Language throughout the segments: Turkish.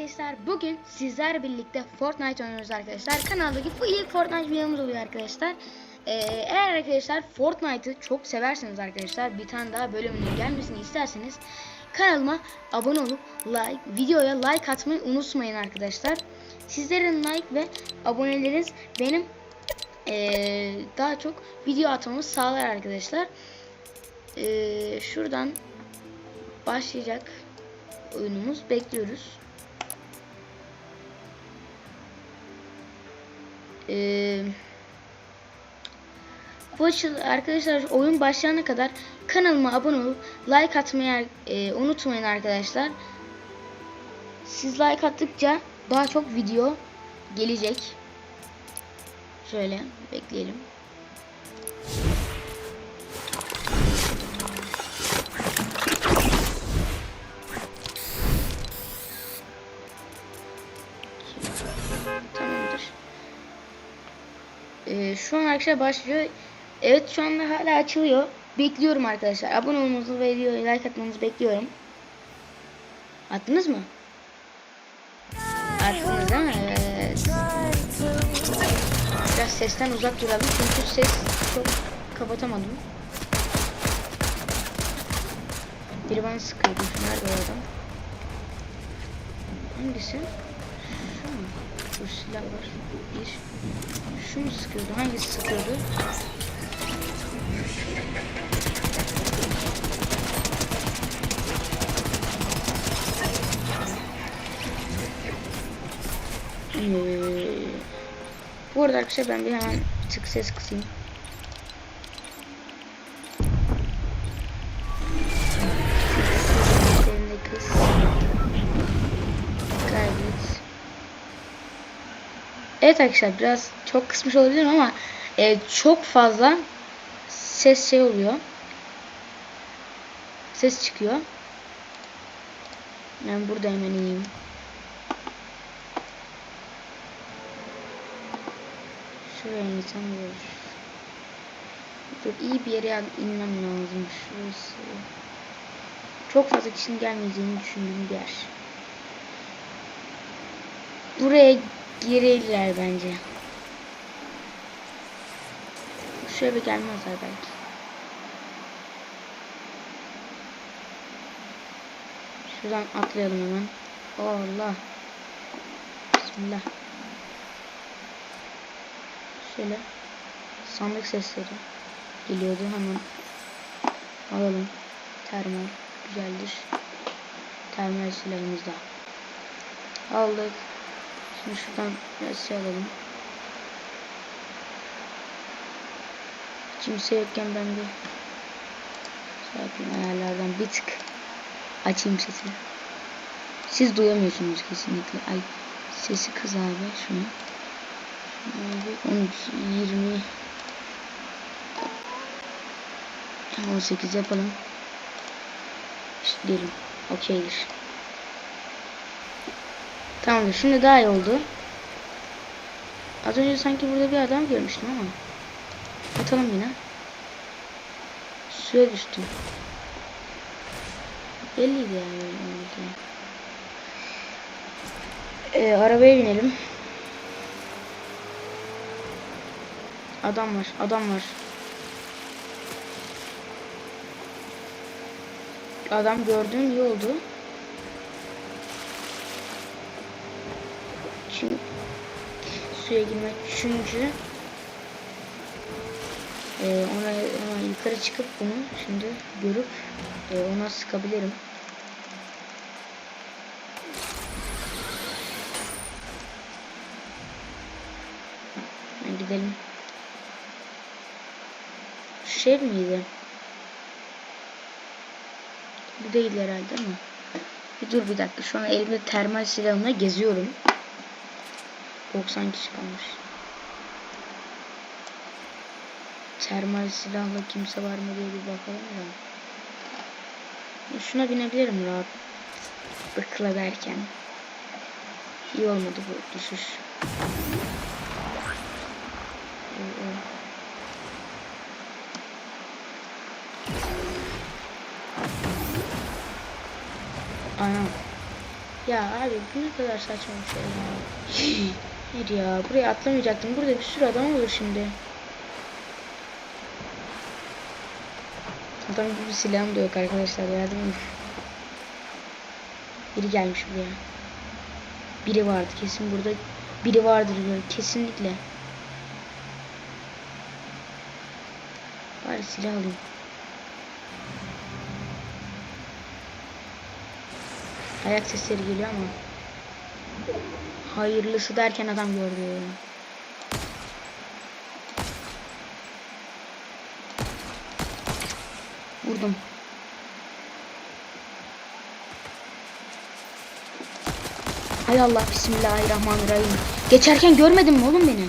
arkadaşlar bugün sizler birlikte Fortnite oynuyoruz arkadaşlar. Kanaldaki bu ilk Fortnite videomuz oluyor arkadaşlar. Ee, eğer arkadaşlar Fortnite'ı çok severseniz arkadaşlar bir tane daha bölümünün gelmesini isterseniz kanalıma abone olup like videoya like atmayı unutmayın arkadaşlar. Sizlerin like ve aboneleriniz benim ee, daha çok video atmamı sağlar arkadaşlar. Ee, şuradan başlayacak oyunumuz bekliyoruz. Ee, bu açıl arkadaşlar oyun başlayana kadar kanalıma abone olup like atmayı e, unutmayın arkadaşlar. Siz like attıkça daha çok video gelecek. Şöyle bekleyelim. Şu an arkadaşlar başlıyor. Evet şu anda hala açılıyor. Bekliyorum arkadaşlar. Abone olmanızı ve videoya like atmanızı bekliyorum. Attınız mı? Attınız değil mi? Evet. Biraz sesten uzak duralım çünkü ses çok kapatamadım. Biri bana sıkıyordu. Nerede o adam? Hangisi? Şu mu? Bu silah var. Bir. Şu mu sıkıyordu? Hangisi sıkıyordu? Ee, bu arada arkadaşlar ben bir hemen tık ses kısayım. Evet arkadaşlar biraz çok kısmış olabilirim ama e, çok fazla ses şey oluyor. Ses çıkıyor. Ben burada hemen iyiyim. Şuraya insan görür. Dur iyi bir yere inmem lazım. Şurası. Çok fazla kişinin gelmeyeceğini düşündüğüm bir yer. Buraya girirler bence. Şöyle bir gelmezler belki. Şuradan atlayalım hemen. Allah. Bismillah. Şöyle sandık sesleri geliyordu hemen alalım. Termal güzeldir. Termal silahımız da aldık. Şimdi şuradan biraz şey alalım. Kimse yokken ben bir şey ayarlardan bir tık açayım sesini. Siz duyamıyorsunuz kesinlikle. Ay sesi kız abi şunu. 13, 20 18 yapalım. İşte diyelim. Okeydir. Tamamdır. Şimdi daha iyi oldu. Az önce sanki burada bir adam görmüştüm ama. Atalım yine. Suya düştüm. Belliydi yani. Ee, arabaya binelim. Adam var, adam var. Adam gördüğüm iyi oldu. Çünkü suya girmek çünkü e, ona, ona yukarı çıkıp bunu şimdi görüp e, ona sıkabilirim. Ben gidelim. Şu şey miydi? Bu değil herhalde ama. Bir dur bir dakika. Şu an elimde termal silahımla geziyorum. 90 kişi kalmış. Termal silahla kimse var mı diye bir bakalım da. Şuna binebilirim rahat. Bıkla derken. İyi olmadı bu düşüş. Anam. Ya abi bu ne kadar saçma bir şey ya. Hayır ya buraya atlamayacaktım. Burada bir sürü adam olur şimdi. Adam gibi silahım da yok arkadaşlar yardım edin. Biri gelmiş buraya. Biri vardı kesin burada. Biri vardır diyorum kesinlikle. Bari silah alayım. Ayak sesleri geliyor ama. Hayırlısı derken adam gördü. Vurdum. Hay Allah bismillahirrahmanirrahim. Geçerken görmedin mi oğlum beni?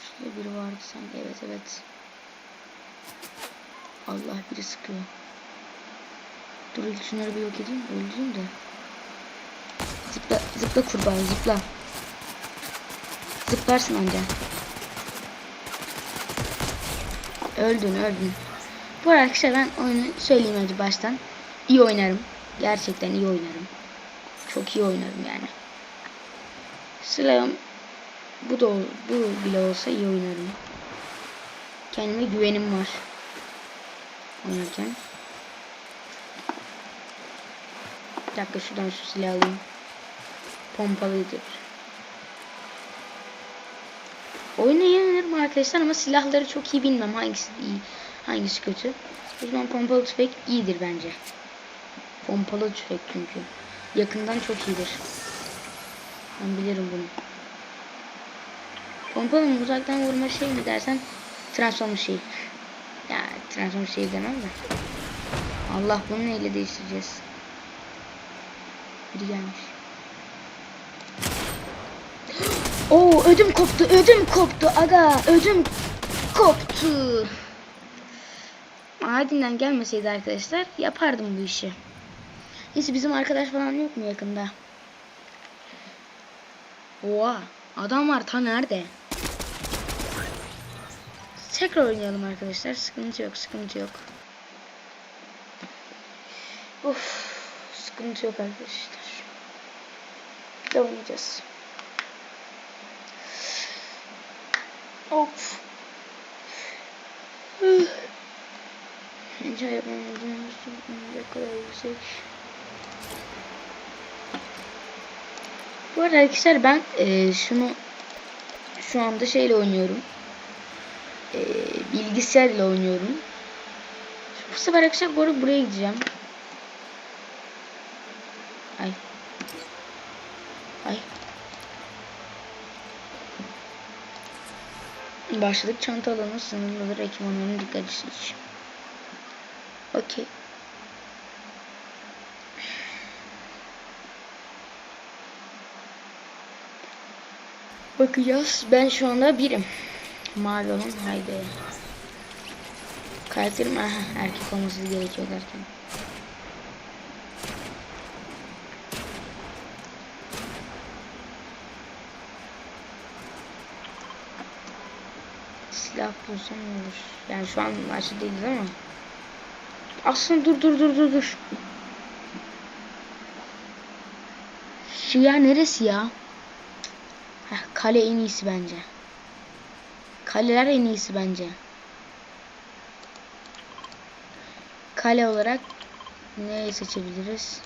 Şurada biri vardı sanki. Evet evet. Allah biri sıkıyor. İlk şunları bir yok edeyim. Öldüreyim de. Zıpla, zıpla kurbağa zıpla. Zıplarsın anca. Öldün öldün. Bu arkadaşlar ben oyunu söyleyeyim önce baştan. İyi oynarım. Gerçekten iyi oynarım. Çok iyi oynarım yani. Silahım bu da bu bile olsa iyi oynarım. Kendime güvenim var. Oynarken. Bir dakika şuradan şu silahı alayım. Pompalıydır. Oyunu yenilirim arkadaşlar ama silahları çok iyi bilmem hangisi iyi, hangisi kötü. O zaman pompalı tüfek iyidir bence. Pompalı tüfek çünkü. Yakından çok iyidir. Ben bilirim bunu. Pompalı mı uzaktan vurma şey mi dersen transformer şey. Ya transformer şey demem de. Allah bunu neyle değiştireceğiz? Biri gelmiş. Oo ödüm koptu, ödüm koptu aga, ödüm koptu. Mardin'den gelmeseydi arkadaşlar yapardım bu işi. Neyse bizim arkadaş falan yok mu yakında? Oha adam var ta nerede? Tekrar oynayalım arkadaşlar. Sıkıntı yok, sıkıntı yok. Uf, sıkıntı yok arkadaşlar. De oynayacağız. Of. Bence yapamadığımız ne kadar yüksek. Bu arada arkadaşlar ben e, şunu şu anda şeyle oynuyorum. E, bilgisayar ile oynuyorum. Bu sefer arkadaşlar bu buraya gideceğim. Başladık çanta alanı sınırlıdır ekipmanların dikkat için. Okey. Bakacağız. Ben şu anda birim. Mavi olan haydi. Karakterim erkek olması gerekiyor derken. Silah bulsam olur? Yani şu an maçta değiliz ama. Aslında dur dur dur dur dur. Şu ya neresi ya? Heh, kale en iyisi bence. Kaleler en iyisi bence. Kale olarak nereyi seçebiliriz?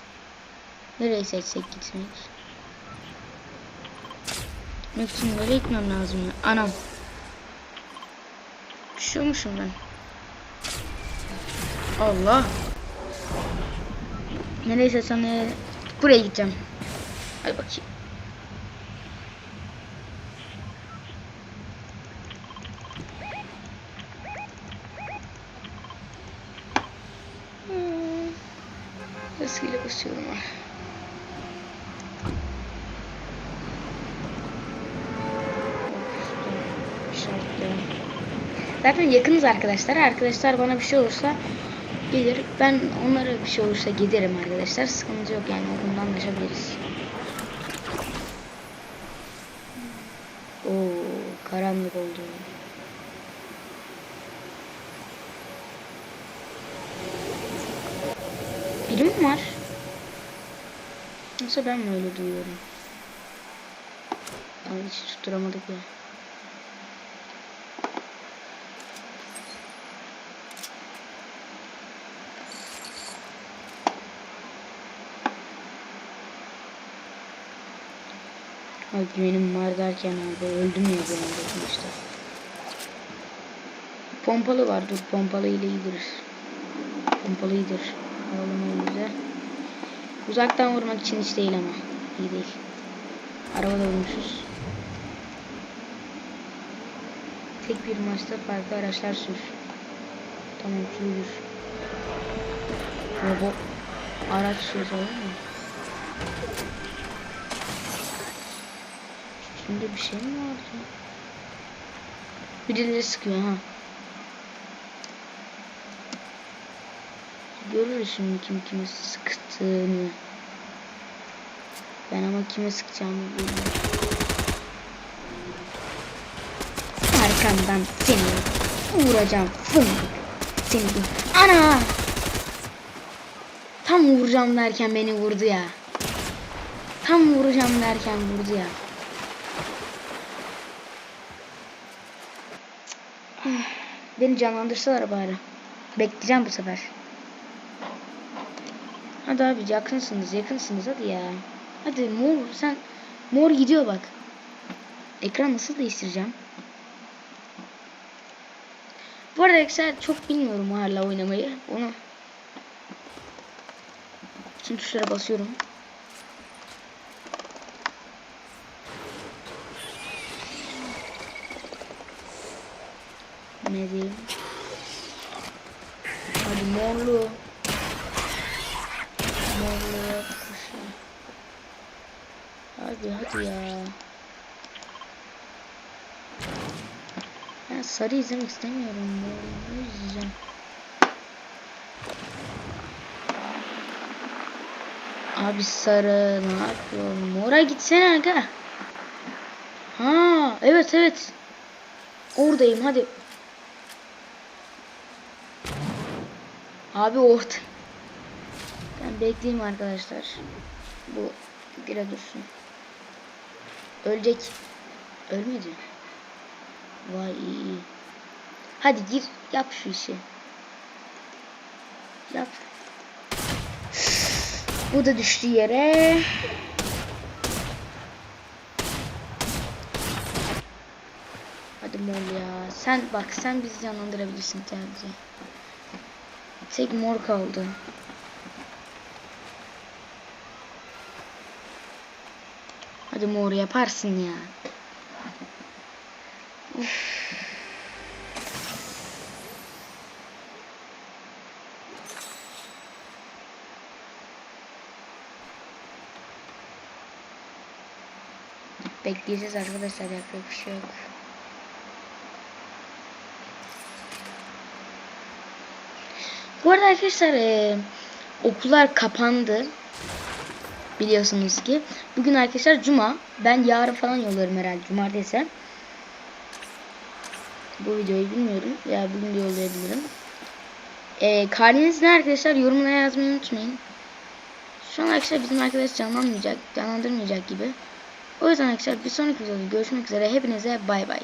Nereyi seçsek gitmek? Gitmek nereye gitmem lazım ya? Anam. Düşüyormuşum ben. Allah. Nereye seçsem nereye? Buraya gideceğim. Hadi bakayım. Hmm. Rastgele basıyorum ha. Zaten yakınız arkadaşlar. Arkadaşlar bana bir şey olursa gelir. Ben onlara bir şey olursa giderim arkadaşlar. Sıkıntı yok yani. Bundan anlaşabiliriz. Oo, karanlık oldu. Biri mi var? Nasıl ben mi öyle duyuyorum? Abi hiç tutturamadık ya. Ay güvenim var derken abi öldüm ya bir anda sonuçta. Pompalı var dur pompalı ile iyidir. Pompalı iyidir. Alalım elimize. Uzaktan vurmak için hiç değil ama. İyi değil. Arabada vurmuşuz. Tek bir maçta farklı araçlar sür. Tamam sürülür. Robot araç sür olur mu? Şimdi bir şey mi vardı? Birileri sıkıyor ha. Görürüz şimdi kim kime sıktığını. Ben ama kime sıkacağımı bilmiyorum. Arkamdan seni vuracağım fındık. Seni ana. Tam vuracağım derken beni vurdu ya. Tam vuracağım derken vurdu ya. Beni canlandırsalar bari. Bekleyeceğim bu sefer. Hadi abi yakınsınız yakınsınız hadi ya. Hadi mor sen mor gidiyor bak. Ekran nasıl değiştireceğim? Bu arada arkadaşlar çok bilmiyorum hala oynamayı. Onu Tüm tuşlara basıyorum. Diyeyim? Hadi morlu. Morlu yapmışım. Hadi hadi ya. Ben sarı izlemek istemiyorum. Morlu izleyeceğim. Abi sarı ne yapıyorsun? Mora gitsene aga. Ha evet evet. Oradayım hadi. Abi orada. Ben bekleyeyim arkadaşlar. Bu bire dursun. Ölecek. Ölmedi. Vay iyi iyi. Hadi gir yap şu işi. Yap. Bu da düştü yere. Hadi mor ya. Sen bak sen bizi canlandırabilirsin sadece. Tek mor kaldı. Hadi mor yaparsın ya. Uf. Bekleyeceğiz arkadaşlar yapacak bir şey yok. Bu arada arkadaşlar e, okullar kapandı. Biliyorsunuz ki. Bugün arkadaşlar cuma. Ben yarın falan yollarım herhalde cumartesi. Bu videoyu bilmiyorum. Ya bugün de yollayabilirim. E, karneniz ne arkadaşlar? Yorumlara yazmayı unutmayın. Şu an arkadaşlar bizim arkadaş canlanmayacak, canlandırmayacak gibi. O yüzden arkadaşlar bir sonraki videoda görüşmek üzere. Hepinize bay bay.